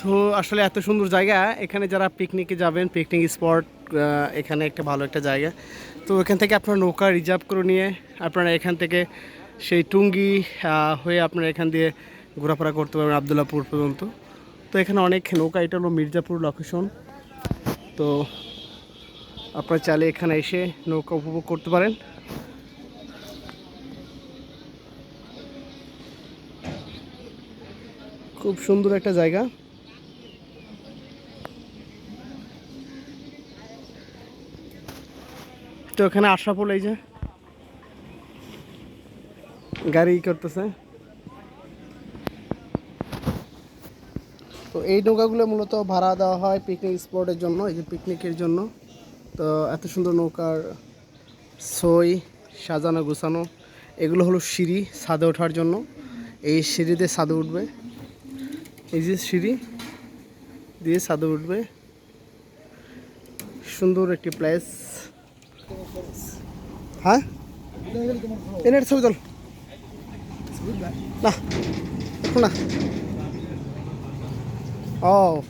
তো আসলে এত সুন্দর জায়গা। এখানে যারা পিকনিকে যাবেন পিকনিক স্পট এখানে একটা ভালো একটা জায়গা। তো এখান থেকে আপনারা নৌকা রিজার্ভ করে নিয়ে আপনারা এখান থেকে সেই টুঙ্গি হয়ে আপনারা এখান দিয়ে ঘোরাফেরা করতে পারবেন আবদুল্লাপুর পর্যন্ত। তো এখানে অনেক নৌকা, এটা হলো মির্জাপুর লোকেশন তো আপনারা চাইলে এখানে এসে নৌকা উপভোগ করতে পারেন। খুব সুন্দর একটা জায়গা। তো এখানে আশরাফুল, এই যে। গাড়ি করতেছে। তো এই নৌকাগুলো মূলত ভাড়া দেওয়া হয় পিকনিক স্পটের জন্য, এই যে পিকনিকের জন্য। তো এত সুন্দর নৌকার সই, সাজানো, গোছানো, এগুলো হলো সিঁড়ি ছাদে ওঠার জন্য। এই সিঁড়িতে ছাদে উঠবে। এই যে সিঁড়ি দিয়ে ছাদে উঠবে। সুন্দর একটি প্লেস হ্যাঁ? এনে ছবি তোল। না এখন না। ও।